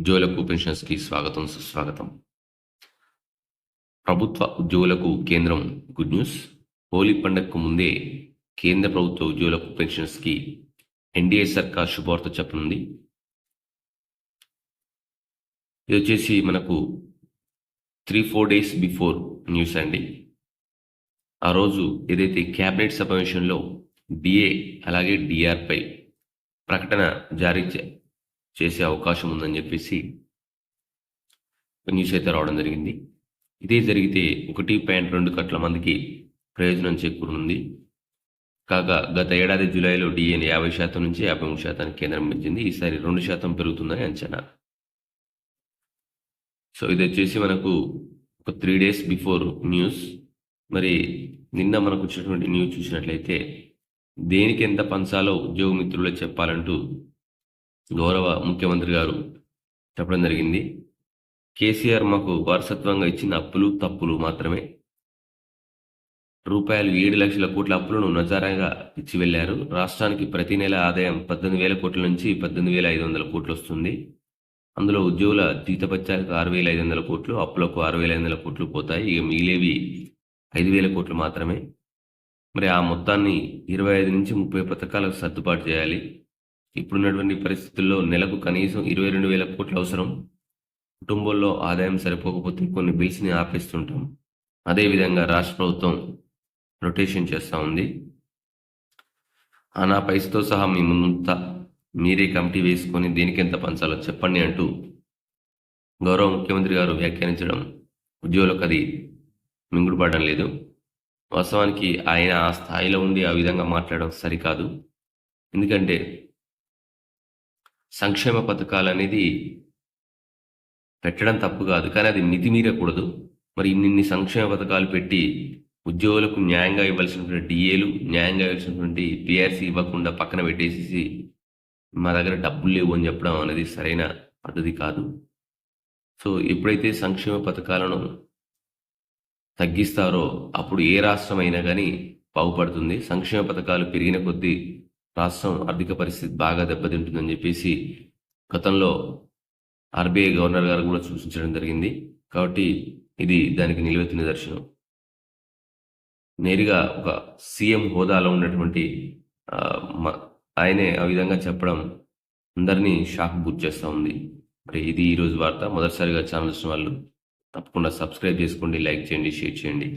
ఉద్యోగులకు పెన్షన్స్కి స్వాగతం సుస్వాగతం. ప్రభుత్వ ఉద్యోగులకు కేంద్రం గుడ్ న్యూస్. హోలీ పండగకు ముందే కేంద్ర ప్రభుత్వ ఉద్యోగులకు పెన్షన్స్కి ఎన్డీఏ సర్కార్ శుభవార్త చెప్పనుంది. ఇది వచ్చేసి మనకు three four days before news అండి. ఆ రోజు ఏదైతే క్యాబినెట్ సమావేశంలో డిఏ అలాగే డిఆర్పై ప్రకటన జారీ చే- చేసే అవకాశం ఉందని చెప్పేసి న్యూస్ అయితే రావడం జరిగింది. ఇదే జరిగితే ఒకటి పాయింట్ రెండు కట్ల మందికి ప్రయోజనం చేకూరనుంది. కాగా గత ఏడాది జూలైలో డిఏని యాభై శాతం నుంచి యాభై మూడు శాతానికి కేంద్రం పెంచింది. ఈసారి రెండు శాతం పెరుగుతుందని అంచనా. సో ఇది వచ్చేసి మనకు ఒక త్రీ డేస్ బిఫోర్ న్యూస్. మరి నిన్న మనకు వచ్చినటువంటి న్యూస్ చూసినట్లయితే దేనికి ఎంత పంచాలో ఉద్యోగ మిత్రులే చెప్పాలంటూ గౌరవ ముఖ్యమంత్రి గారు చెప్పడం జరిగింది. కేసీఆర్ మాకు వారసత్వంగా ఇచ్చిన అప్పులు తప్పులు మాత్రమే. రూపాయలు ఏడు లక్షల కోట్ల అప్పులను నజారాగా ఇచ్చి వెళ్ళారు రాష్ట్రానికి ప్రతి నెల ఆదాయం పద్దెనిమిది వేల కోట్ల నుంచి పద్దెనిమిది వేల ఐదు వందల కోట్లు వస్తుంది. అందులో ఉద్యోగుల జీతపత్యాలకు ఆరు వేల ఐదు వందల కోట్లు అప్పులకు ఆరు వేల ఐదు వందల కోట్లు పోతాయి. ఇక మిగిలేవి ఐదు వేల కోట్లు మాత్రమే. మరి ఆ మొత్తాన్ని ఇరవై ఐదు నుంచి ముప్పై పథకాలకు సర్దుబాటు చేయాలి. ఇప్పుడున్నటువంటి పరిస్థితుల్లో నెలకు కనీసం ఇరవై రెండు వేల కోట్లు అవసరం. కుటుంబంలో ఆదాయం సరిపోకపోతే కొన్ని బిల్స్ని ఆపేస్తుంటాం. అదేవిధంగా రాష్ట్ర ప్రభుత్వం రొటేషన్ చేస్తూ ఉంది. ఆ నా పైసతో సహా మీ ముందంతా మీరే కమిటీ వేసుకొని దేనికి ఎంత పంచాలో చెప్పండి అంటూ గౌరవ ముఖ్యమంత్రి గారు వ్యాఖ్యానించడం ఉద్యోగులకు అది మింగుడుపడడం లేదు. వాస్తవానికి ఆయన ఆ స్థాయిలో ఉండి ఆ విధంగా మాట్లాడడం సరికాదు. ఎందుకంటే సంక్షేమ పథకాలు అనేది పెట్టడం తప్పు కాదు కానీ అది మితిమీరకూడదు. మరి ఇన్నిన్ని సంక్షేమ పథకాలు పెట్టి ఉద్యోగులకు న్యాయంగా ఇవ్వాల్సినటువంటి డిఏలు న్యాయంగా ఇవ్వాల్సినటువంటి పిఆర్సీ ఇవ్వకుండా పక్కన పెట్టేసేసి మా దగ్గర డబ్బులు లేవు అని చెప్పడం అనేది సరైన పద్ధతి కాదు. సో ఎప్పుడైతే సంక్షేమ పథకాలను తగ్గిస్తారో అప్పుడు ఏ రాష్ట్రం అయినా కానీ బాగుపడుతుంది. సంక్షేమ పథకాలు పెరిగిన కొద్దీ రాష్ట్రం ఆర్థిక పరిస్థితి బాగా దెబ్బతింటుందని చెప్పేసి గతంలో ఆర్బీఐ గవర్నర్ గారు కూడా సూచించడం జరిగింది. కాబట్టి ఇది దానికి నిలువెత్తు నిదర్శనం నేరుగా ఒక సీఎం హోదాలో ఉన్నటువంటి ఆయనే ఆ విధంగా చెప్పడం అందరినీ షాక్ గుర్తు చేస్తూ ఉంది. మరి ఇది ఈరోజు వార్త. మొదటిసారిగా ఛానల్ వాళ్ళు తప్పకుండా సబ్స్క్రైబ్ చేసుకోండి లైక్ చేయండి షేర్ చేయండి.